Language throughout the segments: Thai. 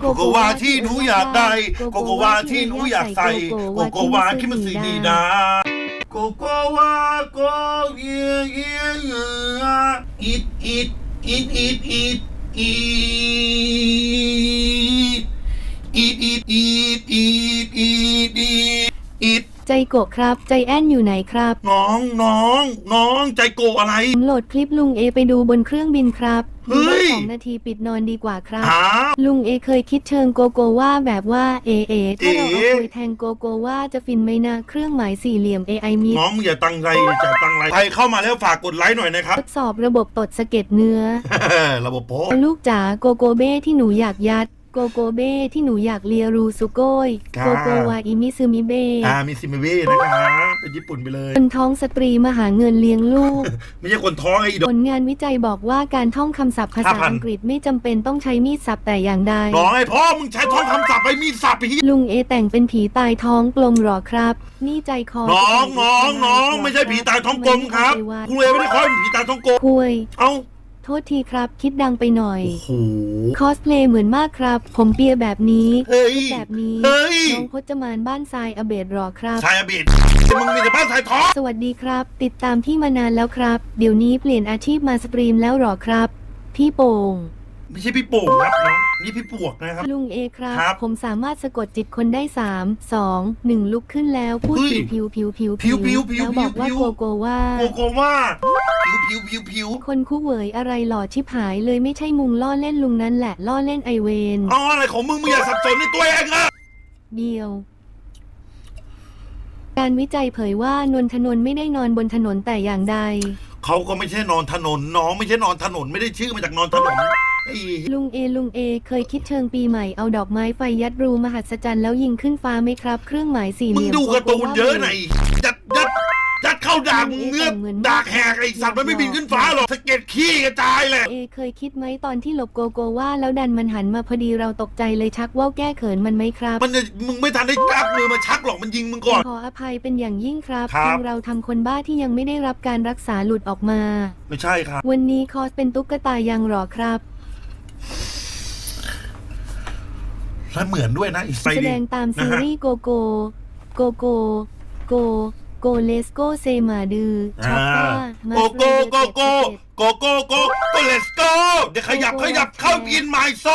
โกโกวาที่หนูอยากได้ โกโกวาที่หนูอยากใส่ โกโกวาที่มันสีดีนะ โกโกวาโกเอียเอียเอียอีดอีดอิดอิดอิดอิดอิดอิดอิดอิดอิดอิดอีด ใจโกะครับ ใจแอนอยู่ไหนครับน้องน้องน้องใจโกอะไร ผมโหลดคลิปลุงเอไปดูบนเครื่องบินครับเฮ้ยดูได้สองนาทีปิดนอนดีกว่าครับหาลุงเอเคยคิดเชิงโกโกว่าแบบว่าเอเอถ้าเราเอาเอ๋คุยแทงโกโกว่าจะฟินไหมนะเครื่องหมายสี่เหลี่ยม AI มีน้องมึงอย่าตังไรอย่าตังไรใครเข้ามาแล้วฝากกดไลค์หน่อยนะครับ ท ดสอบระบบตดสะเก็ดเนื้อ ระบบโป๊ะลูกจ๋าโกโกเบ้ที่หนูอยากยัด โกโกเบ้ที่หนูอยากเลียรูสุโกยค่ะ โกโกวาอิมิซึมิเบ้อ่ามีซิมเว่นะครับเป็นญี่ปุ่นไปเลย คนท้องสตรีมาหาเงินเลี้ยงลูก ไม่ใช่คนท้องไอ้ดผอก ลงานวิจัยบอกว่าการท่องคำศัพท์ภาษา5,000 อังกฤษไม่จำเป็นต้องใช้มีดสับแต่อย่างใด น้องไอ้พ่อมึงใช้ท้องคำศัพท์ไปมีดสับไปที่ลุงเอแต่งเป็นผีตายท้องกลมหรอครับ นี่ใจคอน้องน้องน้องไม่ใช่ผีตายท้องกลมครับกูเลยไม่ได้คอยเป็นผีตายท้องกลมคุย เอ้า โทษทีครับ คิดดังไปหน่อย โอ้โห คอสเพลย์เหมือนมากครับ ผมเปียแบบนี้เฮ้ยแบบนี้เฮ้ย น้องพจมานบ้านทรายอเบดหรอครับ ชายอบิดมึงมีแต่บ้านชายท้องสวัสดีครับ ติดตามพี่มานานแล้วครับ เดี๋ยวนี้เปลี่ยนอาชีพมาสตรีมแล้วหรอครับ พี่โป่ง ไม่ใช่พี่โป่งครับน้องนี่พี่ปวกนะครับ ลุงเอครับครับผมสามารถสะกดจิตคนได้3 2 1ลุกขึ้นแล้วพูดเฮ้ยผิวผิวผิวผิวผิวผิวแล้วบอกว่าผิว โกโกว่า โกโกว่าผิวผิวผิวผิวคนคู่เหวยอะไรหล่อชิบหายเลยไม่ใช่มุงล่อเล่นลุงนั้นแหละล่อเล่นไอเวนเอาอะไรของมึงมึงอย่าสับสนในตัวเองอะเดียว การวิจัยเผยว่านนทนนท์ไม่ได้นอนบนถนนแต่อย่างใด เขาก็ไม่ใช่นอนถนนน้องไม่ใช่นอนถนนไม่ได้ชื่อมาจากนอนถนนไอ้ ลุงเอลุงเอเคยคิดเชิงปีใหม่เอาดอกไม้ไฟยัดรูมหัศจรรย์แล้วยิงขึ้นฟ้าไหมครับ เครื่องหมายสี่เหมึงลี่ยมดูการ์ตูนเยอะไหนยัดยัดยัดเข้าดากมึงเนื้อดากแหกไอ้สัตว์มันไม่บินขึ้นฟ้าหรอกสะเก็ดขี้กระจายแหละเอเคยคิดไหมตอนที่หลบโกโกว่าแล้วดันมันหันมาพอดีเราตกใจเลยชักว่าวแก้เขินมันไหมครับ มันจะมึงไม่ทันได้จับมือมาชักหรอกมันยิงมึงก่อน ขออภัยเป็นอย่างยิ่งครับครับ ทางเราทำคนบ้าที่ยังไม่ได้รับการรักษาหลุดออกมา ไม่ใช่ครับ วันนี้คอสเป็นตุ๊กตายังหรอครับ และเหมือนด้วยนะอีกไฟแสดิดงตามซีรีส์โกโก โกโก โก โกเลสโกเซมาดือช็อปป้ามาโกโกโกโกโกโกโกโกเลสโกเดี๋ยวขยับขยับเข้าอินไมโซ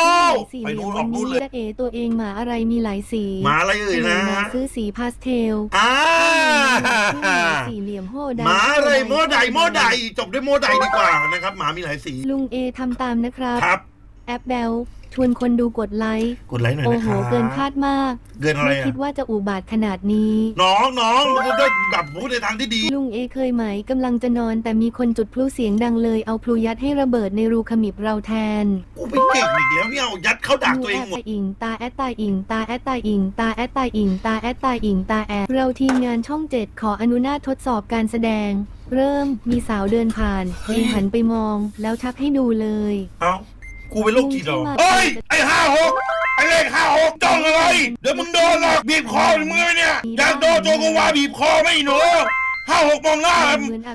ไปนู่นออกนู่นเลยจะเอตัวเองหมาอะไรมีหลายสีหมาอะไรเอ่ยนะหมาซื้อสีพาสเทลอ่าหมาสี่เหลี่ยมโฮดหมาอะไรโมไดโมไดจบด้วยโมไดดีกว่านะครับหมามีหลายสีลุงเอทำตามนะครับครับ แอปเบลชวนคนดูกดไลค์ กดไลค์หน่อยโอ้นะโห ครับเกินคาดมาก เกินอะไรไม่อะคิดว่าจะอุบาทขนาดนี้ น้องน้องมันจะได้แบบพูดในทางที่ดี ลุงเอเคยไหมกำลังจะนอน แต่มีคนจุดพลุเสียงดังเลยเอาพลุยัดให้ระเบิดในรูขมิบเราแทนกูไปเก่งอีกแล้วเนี่ยเอายัดเข้าดักตัวเองหมดแอดตาอิงตาแอดตาอิงตาแอดตาอิงตาแอดตาอิงตาแอดตาอิงตาแอดเราทีมงานช่องเจ็ดขออนุญาตทดสอบการแสดง เริ่มมีสาวเดินผ่านเฮ้เอยหันไปมอง แล้วชักให้ดูเลย เอ้า กูเป็นโรคจิตเหรอลุงใช่ไหมเฮ้ย ไอ้ห้าหกไอ้เลขห้าหกจ้องอะไร เดี๋ยวมึงโดนหรอกบีบคอมึงไหมเนี่ยอยากโดนโจโกวาบีบคอไหม่หนูห้าหกมองหน้า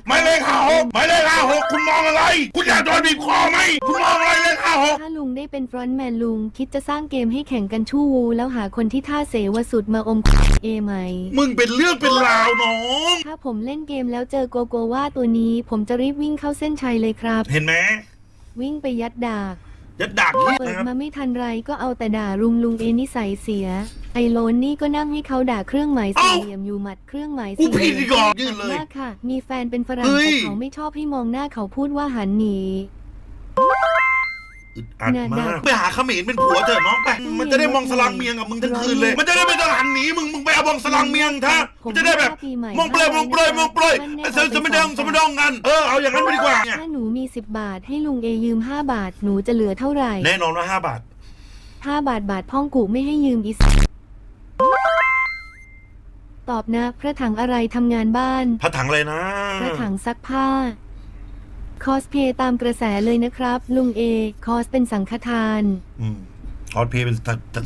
หมายเลขห้าหกหมายเลขห้าหกคุณมองอะไร คุณอยากโดนบีบคอไหมคุณมองอะไรเลขห้าหกถ้าลุงได้เป็นฟรอนต์แมนลุง คิดจะสร้างเกมให้แข่งกันชู่วู แล้วหาคนที่ท่าเสวสุดมาอมเอไหม มึงเป็นเรื่องเป็นราวน้อง ถ้าผมเล่นเกมแล้วเจอโกโกว่าตัวนี้ ผมจะรีบวิ่งเข้าเส้นชัยเลยครับ เห็นไหมวิ่งไปยัดดาก ยัดดักที่เปิดนะครับมาไม่ทันไรก็เอาแต่ด่าลุงลุงเอนิสัยเสีย ไอโลนนี่ก็นั่งให้เขาด่าเครื่องหมายสี่เหลี่ยมอยู่หมัดเครื่องหมายกูสี่เหผิลี่ดยมอีกเหรอยืนเลย มากค่ะ มีแฟนเป็นฝรั่งเฮ้ย แต่เขาไม่ชอบให้มองหน้าเขาพูดว่าหันหนี อึดอัดน่ะมาด่ากไปหาเขมรเป็นผัวเถอะน้องไปมันจะได้มองสลังเมียงกับมึงทั้งคืนเลย มันจะได้ไม่ต้องหันหนีมึงมึงไปเอาบองสลังเมียงเถอะมันจะได้แบบปีใหมองเปลยมองเปลยมองเปลยไอ้เซลสมดองสมดองกันเออเอาอย่างนั้นไปดีกว่าเนี่ยถ้าหนูมีสิบบาทให้ลุงเอยืมห้าบาทหนูจะเหลือเท่าไหร่แน่นอนว่าห้าบาทห้าบาทบาทพ่องกูไม่ให้ยืมอีสตอบนะพระถังอะไรทำงานบ้านพระถังเลยนะพระถังซักผ้า คอสเพย์ตามกระแสเลยนะครับ ลุงเอ คอสเป็นสังฆทาน อืม คอสเพลย์เป็น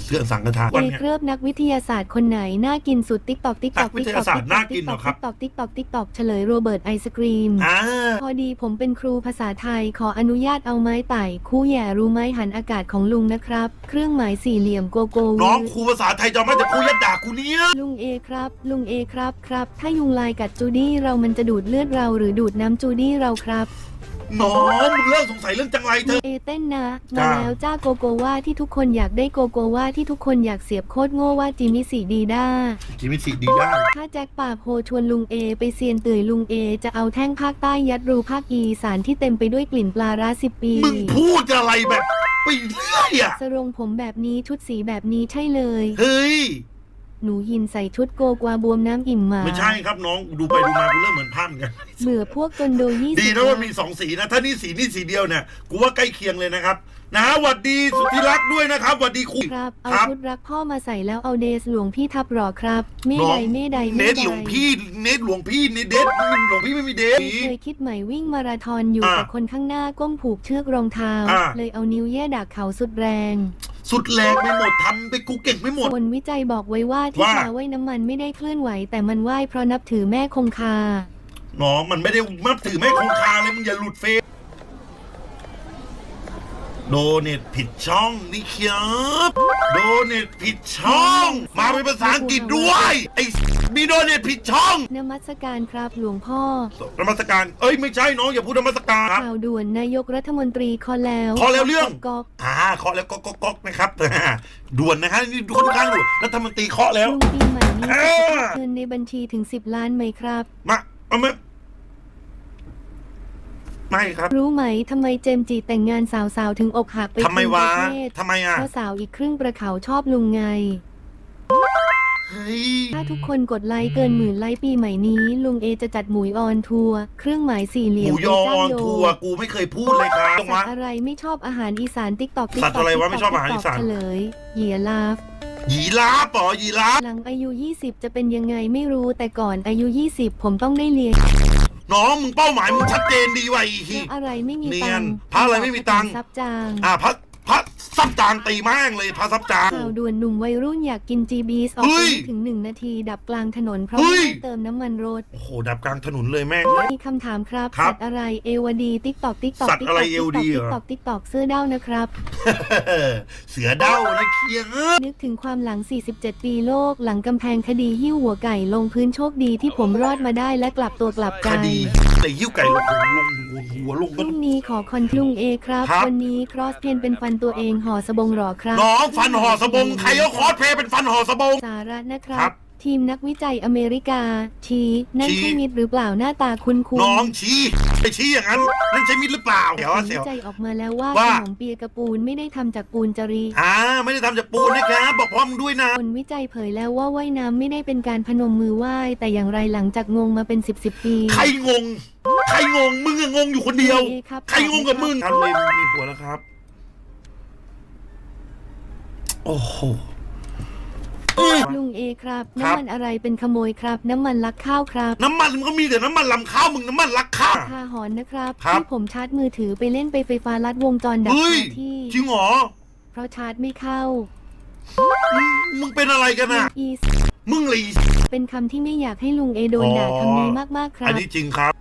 เสื้อสังฆทานเอเครือบนักวิทยาศาสตร์คนไหน น่ากินสุดติ๊กตอกติ๊กตอกนักวิทยาศาสตร์น่ากินเหรอครับติ๊กตอกติ๊กตอกติ๊กตอกเฉลยโรเบิร์ตไอศกรีมอ่าพอดีผมเป็นครูภาษาไทยขออนุญาตเอาไม้ไต่คู่แหย่รู้ไม้หันอากาศของลุงนะครับ เครื่องหมายสี่เหลี่ยมโกโก้น้องครูภาษาไทยจะไม่แต่ครูยัดด่ากูเนี่ยลุงเอครับ ลุงเอครับครับ ถ้ายุงลายกัดจูดี้เรามันจะดูดเลือดเราหรือดูดน้ำจูดี้เราครับ น้องมึงเลิกสงสัยเรื่องจังไรเธลุองเอเต้นนะ จ้ามาแล้วจ้าโกโกว่าที่ทุกคนอยากได้โกโกว่าที่ทุกคนอยากเสียบโคตรโง่ว่าจิมิสีดีด้า ชีวิตสิดีได้ถ้าแจ็คป่าโพชวนลุงเอ ไปเซียนเตื่อยลุงเอ จะเอาแท่งภาคใต้ยัดรูภาคอีสานที่เต็มไปด้วยกลิ่นปลาร้าสิบปี มึงพูดอะไรแบบไปเรื่อยอะสรงผมแบบนี้ชุดสีแบบนี้ใช่เลย เฮ้ย หนูยินใส่ชุดโกกวาบวมน้ำอิ่มหมา ไม่ใช่ครับน้องดูไปดูมากูเริ่มเหมือนพันกันเบื่อพวกจนโดยี่สิบดีนะว่ามีสองสีนะ ถ้านี่สีนี่สีเดียวเนี่ยกูว่าใกล้เคียงเลยนะครับ นะหวัดดีสุธิรักษ์ด้วยนะครับหวัดดีครูครับ เอาครับชุดรักพ่อมาใส่แล้วเอาเดสหลวงพี่ทับหรอครับไม่น้อใดงไม่ใดเนไม่ทใดหลวงพี่เนทหลวงพี่เนทเดทหลวงพี่ไม่มีเดทเคยคิดใหม่วิ่งมาราธอนอยู่อ่าแต่คนข้างหน้าก้มผูกเชือกรองเท้า อ่าเลยเอานิ้วแย่ดักเขาสุดแรง สุดแรงไม่หมดทำไปกูเก่งไม่หมดคนวิจัยบอกไว้ว่าที่ว่าชาว่ายน้ำมันไม่ได้เคลื่อนไหว แต่มันว่ายเพราะนับถือแม่คงคา น้องมันไม่ได้มัดถือไม่คงคาเลยมึงอย่าหลุดเฟซ โดเนทผิดช่องนี่ครับโดเนทผิดช่อง มาเป็นภาษาอังกฤษด้วยไอ้มีโดเนทผิดช่องนมัสการครับหลวงพ่อนมัสการ เอ้ยไม่ใช่น้องอย่าพูดนมัสการครับข่าวด่วนนายกรัฐมนตรีคอแล้วขอแล้วเรื่องก๊อกอ่าเคาะแล้วก็ก็ก็นะครับด่วนนะครับนี่ค่อนข้างด่วนรัฐมนตรีเคาะแล้วลุงปีใหม่นี้เออเงินในบัญชีถึง 10 ล้านไหมครับ มาเอามา ไม่ครับรู้ไหมทำไมเจมส์จีแต่งงานสาวๆ ถึงอกหักไปทำไมวะครึ่งประเทศทำไมอะเพราะสาวอีกครึ่งประเขาชอบลุงไง เฮ้ยถ้าทุกคนกดไลค์เกินหมื่นไลค์ปีใหม่นี้ ลุงเอจะจัดหมุยออนทัวร์เครื่องหมายสี่เหหลี่ยมมูยอไปอจ้างอนโยทัวร์กูไม่เคยพูดเลยครับตรงสัวะ ตว์อะไรไม่ชอบอาหารอีสานติ๊กตอกสัตว์อะไรวะไม่ชอบอาหารอีสาน เฉลยเหยียลาฟหยีราฟเหรอหยีราฟหลังอายุ 20 จะเป็นยังไงไม่รู้แต่ก่อนอายุ 20 ผมต้องได้เรียน น้องมึงเป้าหมายมึงชัดเจนดีว่ะอีพฮี ระอะไรไม่มีเนีตัยงนค์พระอะไรไม่มีตังค์ซับจาง อ่าพระ พระซับจางตีแม่งเลยพระซับจางข่าวด่วนหนุ่มวัยรุ่นอยากกินจีบีสออกเฮ้ไปยไม่ถึง1นาทีดับกลางถนนเพราะเฮ้ย ไม่ได้เติมน้ำมันรถ โอ้โหดับกลางถนนเลยแม่ง มีคำถามครับครับสัตว์อะไรเอวดีติ๊กตอกติ๊กตอกสัตว์อะไรเอวดีเหรอ ติ๊กตอกติ๊กตอกเสื้อเด้านะครับ เสือเด้านะเคียงเอ้ยนึกถึงความหลัง 47 ปีโลก หลังกำแพงคดีหิ้วหัวไก่ลงพื้นโชคดีที่ผมรอดมาได้และกลับตัวกลับใจคดีแต่ยิ้วไก่ลงลงหัวลงพก็ รุ่งนี้ขอคอนลุงเอครับ ครับ วันนี้ครอสเพนเป็นฟันตัวเองห่อสบงหรอครับน้องฟันห่อสบงใครก็คอสเพลย์เป็นฟันห่อสบง สาระนะครัครับ บ ทีมนักวิจัยอเมริกาชี้นั่นชี้ใช่มิดหรือเปล่าหน้าตาคุ้นคุ้นน้องชี้ไปชี้อย่างนั้นนั่นใช่มิตรหรือเปล่าเดี๋ยวผลเสีวิยว จัยออกมาแล้วว่าว่า ขนมเปียกระปูนไม่ได้ทำจากปูนจรีอ่าไม่ได้ทำจากปูนนะครับบอกพร้อมด้วยนะ ผลวิจัยเผยแล้วว่าว่ายน้ำไม่ได้เป็นการพนมมือไหว้แต่อย่างไรหลังจากงงมาเป็นสิบสิบปีใครงง ใครงงมึงอะงงอยู่คนเดียวเอครับใครงงกับมึงทำเลยมีผัวแล้วครับ โอ้โหเอ้ยลุงเอครับ ครับ น้ำมันอะไรเป็นขโมยครับ น้ำมันลักข้าวครับน้ำมันมันก็มีแต่น้ำมันลำข้าวมึงน้ำมันรักข้าวคาหอนนะครับครับ ที่ผมชาร์จมือถือไปเล่นไปไฟฟ้าลัดวงจรดับเฮ้ยคาที่ จริงเหรอเพราะชาร์จไม่เข้ามึงมึงเป็นอะไรกันอะอีสมึงเลย เป็นคำที่ไม่อยากให้ลุงเอโดนด่าอ๋อ คำนี้มากๆครัอันบนี้จริงครับ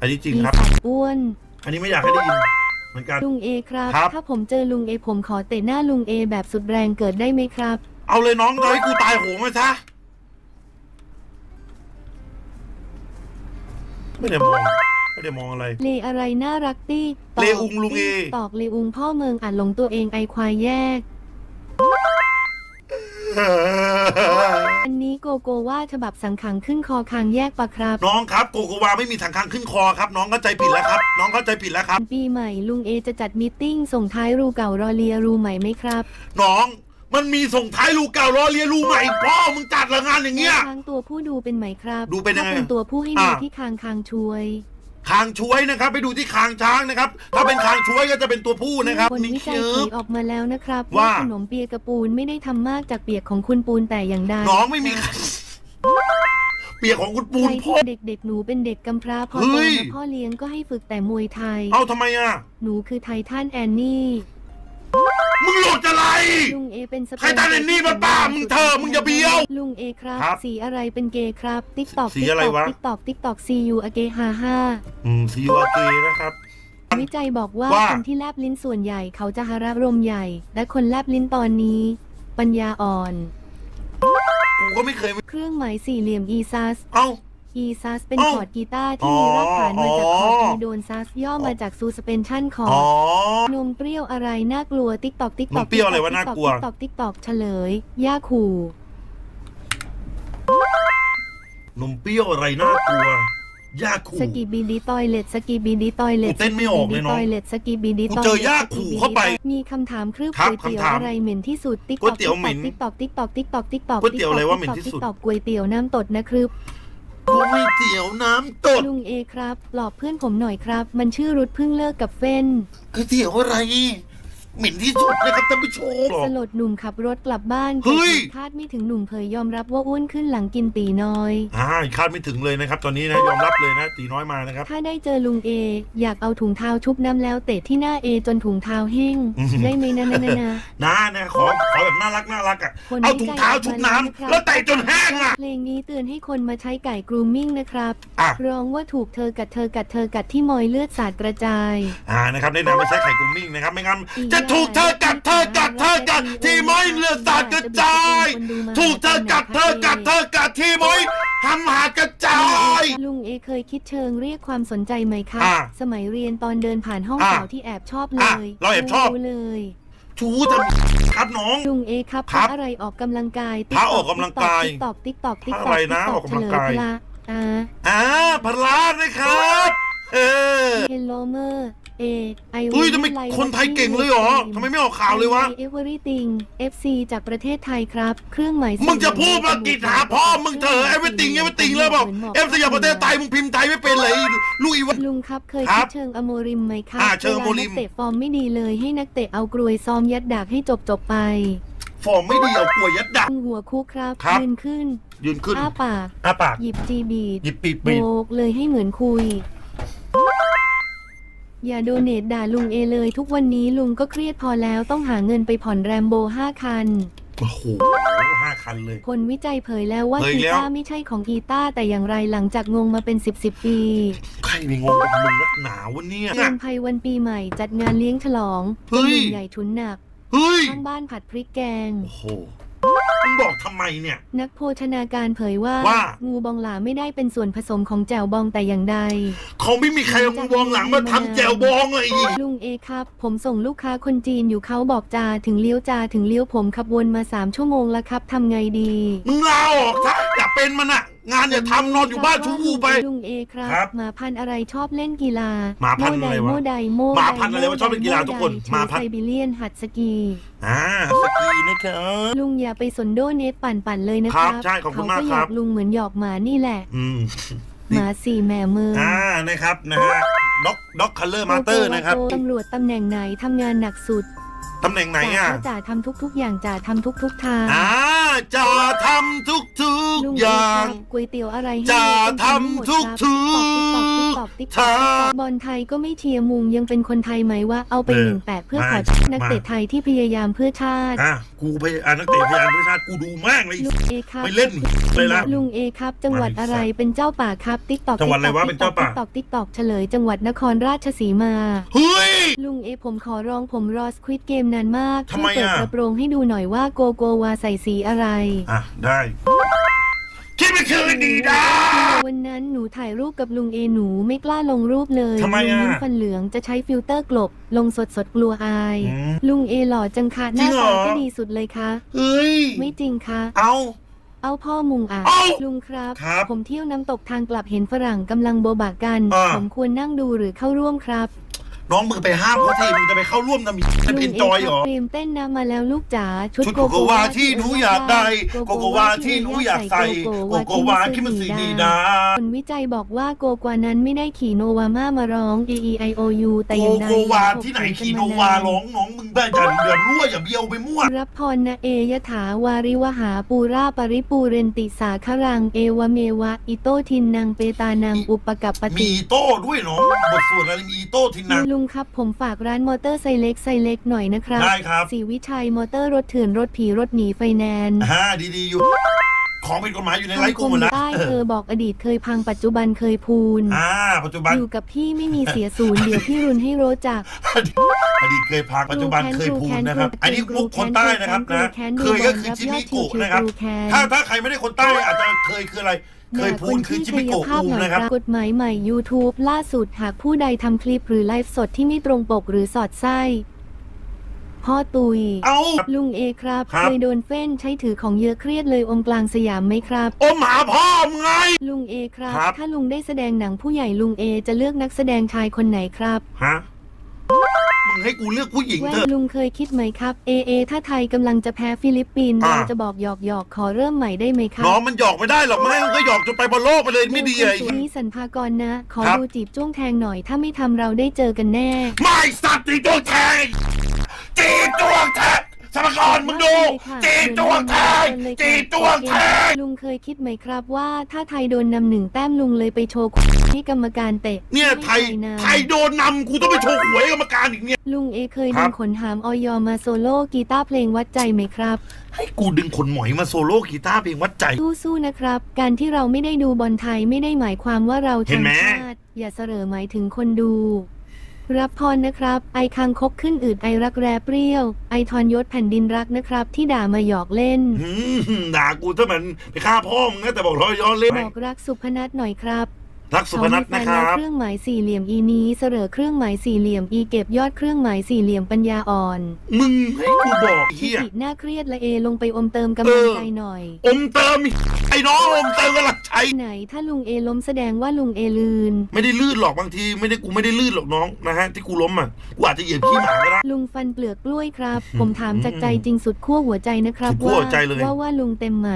อันนี้จริงอีครับ สัตว์อ้วน อันนี้ไม่อยากให้ได้ยิน เหมือนกัน ลุงเอครับ ครับ ถ้าผมเจอลุงเอผมขอเตะหน้าลุงเอแบบสุดแรงเกิดได้ไหมครับ เอาเลยน้องเอาให้กูตายโหงเลยซะไม่ได้มองไม่ได้มองอะไร เลอะไรน่ารักตี้ตกเลอุงลุงเอตอกเลอุงพ่อเมืองอ่านหลงตัวเองไอควายแยก อันนี้โกโกว่าฉบับสังขังขึ้นคอคางแยกปะครับ น้องครับโกโกวาไม่มีถังคังขึ้นคอครับ น้องเข้าใจผิดแล้วครับ น้องเข้าใจผิดแล้วครับ ปีใหม่ลุงเอจะจัดมตติ팅ส่งท้ายรูเก่ารอเลียรูใหม่ไหมครับน้องมันมีส่งท้ายลูกเก่ารอเรียนลูกใหม่พ่อมึงจัดละงานอย่างเงี้ยค้างตัวผู้ดูเป็นไหมครับดูเป็นยังไงถ้าเป็นตัวผู้ให้ดูอ่าที่คางคางช่วย คางช่วยนะครับ ไปดูที่คางช้างนะครับ ถ้าเป็นคางช่วยก็จะเป็นตัวผู้นะครับผลนี่วิจัยเชิเผบยออกมาแล้วนะครับว่าขนมเปียกระปูนไม่ได้ทำมากจากเปียกของคุณปูนแต่อย่างใดน้องไม่มี เปียกของคุณปูนใครพ่อ ที่เด็กๆหนูเป็นเด็กกำพร้าพอเฮ้โตยมาพ่อเลี้ยงก็ให้ฝึกแต่มวยไทย เอาทำไมอะ หนูคือไททันแอนนี่ มึงหลุดอะไร ลุงเอเป็นสเปใครตั้งไอ้นี่มาป้ามึงเธอมึงอย่าเบี้ยวลุงเอครับ ครับสีอะไรเป็นเกย์ครับ ติ๊กตอกสีอะไรวะ ติ๊กตอกติ๊กตอกซียูอเกฮาห้าอืมซีวาเกนะครับ วิจัยบอกว่าว่า คนที่แลบลิ้นส่วนใหญ่เขาจะหาระรมใหญ่ และคนแลบลิ้นตอนนี้ ปัญญาอ่อน กูก็ไม่เคย เครื่องหมายสี่เหลี่ยมอีซัส เอ้า อีซัสเป็นเอ้าคอร์ดกีตาร์ที่มีรากฐานมาจากคอร์ดอ๋ออีโดนซัสย่อมาจากซูสเปนชั่นคออ๋ร์อดนมเปรี้ยวอะไรน่ากลัวติ๊กตอกติ๊กตนอกมเปรี้ยวอะไรวะน่ากลัว ติ๊กตอกติ๊กตอกเฉลย ย่าขู่นมเปรี้ยวอะไรน่ากลัวยาคู สกีบีดีตอยเลตสกีบีดีตอยเลตกูเต้นไม่ออกเลยเนอะตอยเลตสกีบีดีกูตอยเจอย่าขู่เข้าไปมีคำถามครืบครัก๋บวยเตี๋ยวคำถามอะไรเหม็นที่สุดติ๊กก๋วยเตี๋ยวเหม็นติ๊กตอกติ๊กตอกติ๊กตอกติ๊กตอกก๋วยเตี๋ยวอะไรวะเหม็นที่สุด ติ๊กตอกก๋วยเตี๋ยวน้ำตดนะครับ ก๋วยเตี๋ยวน้ำตดลุงเอครับปลอบเพื่อนผมหน่อยครับ มันชื่อรุดเพิ่งเลิกกับเฟนก๋วยเตี๋ยวอะไร เหม็นที่สุดนะครับท่านผู้ชม สลดหนุ่มขับรถกลับบ้านเฮ้ยกิดคาดไม่ถึงหนุ่มเผยยอมรับว่าอ้วนขึ้นหลังกินตีน้อย อ่าคาดไม่ถึงเลยนะครับ ตอนนี้นะยอมรับเลยนะ ตีน้อยมานะครับ ถ้าได้เจอลุงเอ อยากเอาถุงเท้าชุบน้ำแล้วเตะที่หน้าเอจนถุงเท้าแห้ง อืมได้ไหมนะนะนะนะนะนะขอขอแบบน่ารักน่ารักอะ คนเอาถุงเท้าชุบน้ำวิจัยออกมาแล้วเตะจนแห้งอะ เพลงนี้เตือนให้คนมาใช้ไก่กรูมมิ่งนะครับ อะ ร้องว่าถูกเธอกัดเธอกัดเธอกัดที่มอยเลือดสาดกระจาย อ่านะครับแนะนำไม่ใช้ไข่กุ้งมิ่งนะครับ ไม่งั้นจะถูกเธอกัดเธอกัดเธอกัดที่ไม้เลือดสาดกระจาย ถูกเธอกัดเธอกัดเธอกัดที่ไม้ทำหากระจาย ลุงเอเคยคิดเชิงเรียกความสนใจไหมคะ อะสมัยเรียนตอนเดินผ่านห้องอะสาวที่แอบชอบเลอะยเราแอบชอบรู้เลย ชูทำครับน้อง ลุงเอครับครับพะอะไรออกกำลังกายพระออกกำลังกายติ๊กตอกติ๊กตอกติ๊กพระตอะไรอกนะออกกำลังกายเฉลพละอ่าอ่าพลาดนะครับ เออ เฮลโลเมอร์ เอไอเฮ้ยทำไมคนไทยเก่งเลยเหรอทำไมไม่ออกข่าวเลยวะ เอเวอรี่ติง FC จากประเทศไทยครับ เครื่องหมายมึงจะพูดมากิจหาพ่อมึงเถอะเอฟติงเอฟติงเลยบอกเอฟซีประเทศไทยมึงพิมพ์ไทยไม่เป็นเลยลุยวันลุงครับเคยครัคิบดเชิงอโมริมไหมครับอ่าเชิงอโมริมวลานักเตะฟอร์มไม่ดีเลยให้นักเตะเอากรวยซ้อมยัดดากให้จบจบๆไป ฟอร์มไม่ดีเอาป่วยยัดดักหัวคุกครับครับยืนขึ้น ยืนขึ้นอ้าปากอ้าปากหยิบจีบีดหยิบปีกโบปีกกเลยให้เหมือนคุย อย่าโดเนทด่าลุงเอเลยทุกวันนี้ลุงก็เครียดพอแล้วต้องหาเงินไปผ่อนแรมโบห้าคัน โอ้โหห้าคันเลยผลวิจัยเผยแล้วว่าเผยกีแล้วตาร์ไม่ใช่ของกีตาร์แต่อย่างไรหลังจากงงมาเป็น 10บสปีใครไปงงกับมึงนักหนาวะเนี่ย เตรียมภัยวันปีใหม่จัดงานเลี้ยงฉลองเฮ้ยเป็นหนึ่งใหญ่ชุนหนักเฮ้ย ข้างบ้านผัดพริกแกง โอ้โห มึงบอกทำไมเนี่ย นักโภชนาการเผยว่า ว่า งูบองหลาไม่ได้เป็นส่วนผสมของแจ่วบองแต่อย่างใด เขาไม่มีใครเอามึงวองหลังมาทำแจวบองเลยอีกลุงเอครับ ผมส่งลูกค้าคนจีนอยู่เขาบอกจาถึงเลี้ยวจาถึงเลี้ยวผมขับวนมาสามชั่วโมงแล้วครับทำไงดี มึงลาออกถ้าอย่าเป็นมันอะ งานอย่าทำนอนอยู่บ้านชูวูไป ลุงเอครับครับหมาพันธุ์อะไรชอบเล่นกีฬาหมาพันธุ์อะไรวะโมไดโมหไดมาพันธุ์อะไรวะชอบเล่นกีฬาทุกคนหมาพันธุ์ ไซบีเรียนหัดสกี อ่า สกีนะครับ ลุงอย่าไปสนโดเนตปั่นปั่นๆเลยนะคครัรับบใช่ขอบคุณมากเขาก็หคยรัอบ กลุงเหมือนหยอกหมานี่แหละ อืมหมาสี่แม่มืออ่า นะครับ นะฮะ ด็อก ด็อกคัลเลอร์มาเตอร์นะครับ ตำรวจตำแหน่งไหนทำงานหนักสุดตำแหน่งไหนจ่าอะ ก็จ่าทำทุก ๆ อย่างจ่าทำทุก ๆ ทาง อ่า จะทำทุกทุกลุงๆเออย่าง ครับก๋วยเตี๋ยวอะไรให้จะเป็นคนทำทุกทั้งหมดทุกครับติ๊กตอกติ๊กตอกติ๊กตอกติ๊กตอกทาง บอลไทยก็ไม่เชียร์มุงยังเป็นคนไทยไหมว่าเอาไปเออหนึ่งแปดเพื่อขอมานักเตะไทยที่พยายามเพื่อชาติอะกูพยอ่านักเตะพยานด้วยชาติกูดูมากเลย ลุงเอครับไม่เล่นเลยละลุงเอครับ จังหวัดอะไรเป็นเจ้าป่าครับติ๊กตอกจังหวัดอะไรวะเป็นเจ้าป่า ติ๊กตอกติ๊กตอกเฉลย จังหวัดนครราชสีมา เฮ้ย ลุงเอผมขอร้องผมรอสควิดเกมนานมากทำไมช่วยเปิดอะ กระโปรงให้ดูหน่อยว่าโกโกวาใส่สีอะไรอะ ได้ คิดไม่คืนดีนะ วันนั้นหนูถ่ายรูปกับลุงเอหนูไม่กล้าลงรูปเลยทำไมลุงอะยิ้มฟันเหลืองจะใช้ฟิลเตอร์กลบ ลงสดสดๆกลัวอาย อืมลุงเอหล่อจังคะหจริน้างเหรตาอ ก็ดีสุดเลยคะเฮ้ย ไม่จริงคะเอา เอาพ่อมุงอะ เอ้าลุงครับ ครับผมเที่ยวน้ำตกทางกลับเห็นฝรั่งกำลังโบบากกัน อ่า ผมควรนั่งดูหรือเข้าร่วมครับ น้องมึงไปห้ามเขาทีมึงจะไปเข้าร่วมทำไมจะไปเอนจอยเหรอ เตรียมเต้นนะมาแล้วลูกจ๋าชุดชุดโกโกวาที่หนูอยากได้โกโกวาที่หนูอยากใส่โกโกวาที่มันสีดีดาผลวิจัยบอกว่าโกกวานั้นไม่ได้ขี่โนวาม่ามาร้อง A E I O U แต่โกอย่างใดโกวาที่ไหนคีโนวาร้องน้องมึงได้อย่าอย่ารั่วอย่าเบี้ยวไปมั่ว รับพรนะเอยถาวาริวหาปูราปริปูเรนติสาครังเอวเมวะ อิโตทินนางเปตานางอุปกัปปมีติอีโต้ด้วยน้องบทสวดอะไรมีอีโต้ทินังลุงลุงครับผมฝากร้านมอเตอร์ไซเล็กไซเล็กหน่อยนะครับได้ครับ สีวิชัยมอเตอร์รถเถื่อนรถผีรถหนีไฟแนนซ์อ่าดีๆอยู่ ของเป็นกฎหมายอยู่ในไลฟ์กูหมดนะใต้เธอบอกอดีตเคยพังปัจจุบันเคยพูนอ่าปัจจุบันอยู่กับพี่ไม่มีเสียศูนย์เดี๋ยวพี่รุนให้รู้จักอดีตเคยพังปัจจุบันเคยพูนนะครับครูแค้นอันนี้พวกคนใต้นะครับนะครูแค้นเคยก็คือจิมิโกะนะครับครูแค้นถ้าถ้าใครไม่ได้คนใต้อาจจะเคยคืออะไร เคยพูนคือจิมิโกะภาพอูหน่อยนะครับ กฎหมายใหม่ YouTube ล่าสุดหากผู้ใดทำคลิปหรือไลฟ์สดที่ไม่ตรงปกหรือสอดไส้พ่อตุย เอา ลุงเอครับ ครับ เคยโดนเฟ้นใช้ถือของเยอะเครียดเลยองค์กลางสยามไหมครับอมหาพ่อมึงไง ลุงเอครับ ครับ ถ้าลุงได้แสดงหนังผู้ใหญ่ลุงเอจะเลือกนักแสดงชายคนไหนครับ ฮะ มึงให้กูเลือกผู้หญิงแว่เถนอะ ลุงเคยคิดไหมครับ เอเอ ถ้าไทยกำลังจะแพ้ฟิลิปปินส์อ่าเราจะบอกหยอกหยอกขอเริ่มใหม่ได้ไหมครับน้องมันหยอกไม่ได้หรอกไม่งั้นก็หยอกจนไปบอลโลกไปเลยไม่ดีลุงเลยคนสวยนี้สันพากรนะ ขอครับ ดูจีบจ้วงแทงหน่อย ถ้าไม่ทำเราได้เจอกันแน่ ไม่สัตว์ตีตัวแทงจีบตัวแทง สมกรมึงดูจีบตัวแทงจีบตัวแทงลุงเคยคิดไหมครับว่าถ้าไทยโดนนำหนึ่งแต้มลุงเลยไปโชว์ให้กรรมการเตะเนี่ยไทยม่ไทยโดนนำกูต้องไปโชว์หวยกรรมการอีกเนี่ยลุงเอเคยครัดึบงขนหามออยมาโซโล่กีตาร์เพลงวัดใจไหมครับ ให้กูดึงขนหมอยมาโซโล่กีตาร์เพลงวัดใจสู้ๆนะครับ การที่เราไม่ได้ดูบอลไทยไม่ได้หมายความว่าเราเห็นไหมทำพลาดอย่าเสรอหมายถึงคนดู รับพรนะครับ ไอคางคกขึ้นอืดไอรักแร้เปรี้ยว ไอทอนยศแผ่นดินรักนะครับ ที่ด่ามาหยอกเล่นอืมด่ากูถ้ามันไปฆ่าพ่อมึงนะแต่บอกเราย้อนเล่น บอกรักสุพนัทหน่อยครับ รักสุพนัทเขามีนะแฟคแล้วรับเครื่องหมายสี่เหลี่ยมอีนี้เสรอเครื่องหมายสี่เหลี่ยมอีเก็บยอดเครื่องหมายสี่เหลี่ยมปัญญาอ่อนมึงให้กูบอกไอ้ทิเฮียติน่าเครียดละเอลงไปอมเติมกำลังใจหน่อย อมเติมไอ้น้องอมเติมกำลังใจไหนถ้าลุงเอล้มแสดงว่าลุงเอลืน ไม่ได้ลื่นหรอกบางที ไม่ได้กูไม่ได้ลื่นหรอกน้องนะฮะที่กูล้มอะกูอาจจะเหยียบขี้หมาก็ได้ ลุงฟันเปลือกกล้วยครับ ผมถามจากใจจริงสุดขั้วหัวใจนะครับสุดขั้วว่าหัวใจเลย ว่าว่าลุงเต็มไหม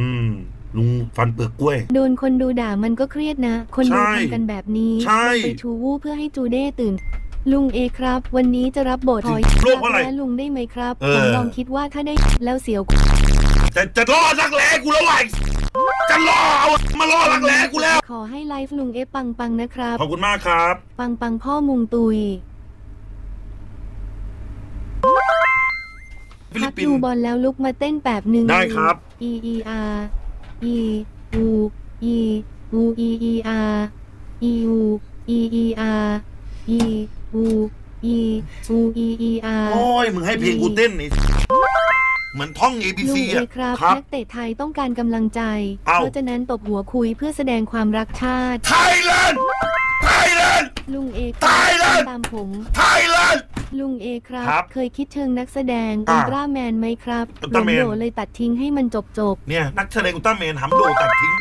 อืม ลุงฟันเปลือกกล้วย โดนคนดูด่ามันก็เครียดนะ คนดูใช่ทำกันแบบนี้ใช่ ไปชูวู้เพื่อให้จูเด้ตื่น ลุงเอครับ วันนี้จะรับบทโลกเพราะอะไรและลุงได้ไหมครับเออ ผมลองคิดว่าถ้าได้แล้วเสียวจะจะล่อรักแร้กูแล้วไอ้จะล่อเอามาล่อรักแร้กูแล้ว ขอให้ไลฟ์ลุงเอปังปังนะครับ ขอบคุณมากครับ ปังปังพ่อมุงตุยฟิลิพัปกปินดูส์ บอลแล้วลุกมาเต้นแบบหนึ่งได้ครับ E E R E U E U E E R E U E E R E U E U E E R โอ้ย มึงให้เพลงกูเต้นไอ้เหมือนท่อง A B ลุ C งเออะครับครับนักเตะไทยต้องการกำลังใจเอ้าเพราะฉะนั้นตบหัวคุยเพื่อแสดงความรักชาติ ไทยแลนด์ไทยแลนด์ลุงเอคตายแล้วตามผม ไทยแลนด์ ลุงเอครับ ครับเคยคิดเชิงนักแสดงอ่าอุลตร้าแมนไหมครับอุลตร้าแมน หลงโดเลยตัดทิ้งให้มันจบจบเนี่ยนักแสดงอุลตร้าแมนหำโดตัดทิ้ง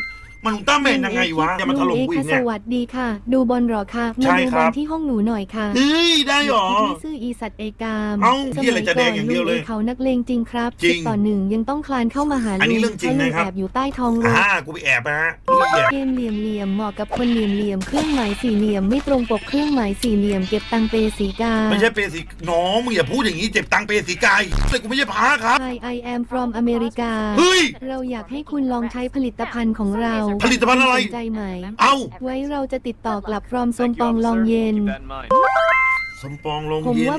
มันอุลตร้าแมนยังไงวะอย่ามาถล่มกูอีกสเนี่ยวัสดีค่ะ ดูบอลเหรอคะใช่มาดูครับอบ ลที่ห้องหนูหน่อยค่ะเฮ้ยได้หรอ ที่ซื่ออีสัตว์เอกามเอ้าสเหี้ยอะไรมัยจะแดก่องนอย่างเดียวเลยลุงเอเขานักเลงจริงครับจริงสิบต่อหนึ่งยังต้องคลานเข้ามาหาอันนี้ลุงเรื่องจริงพาะลุนะครับแอบอยู่ใต้ท้องรถ อ่ากูไปแอบนะฮะลูกแอบ เกมเหลี่ยมเหลี่ยมๆเหมาะกับคนเหลี่ยมเหลี่ยมๆเครื่องหมายสี่เหลี่ยมไม่ตรงปกเครื่องหมายสี่เหลี่ยมเก็บตังเปสีกา ไม่ใช่เปสิน้องมึงอย่าพูดอย่างนี้เจ็บตังค์เปสิกายแต่กูไม่ใช่พาครับ Hi I am from อเมริกาเฮ้ย เราอยากให้คุณลองใช้ผลิตภัณฑ์ของเราผลิตภัณฑ์อะไร สนใจไหม เอ้าไว้เราจะติดต่อกลับ from สมปองลองเย็น สมปองลงผมเย็น ว่า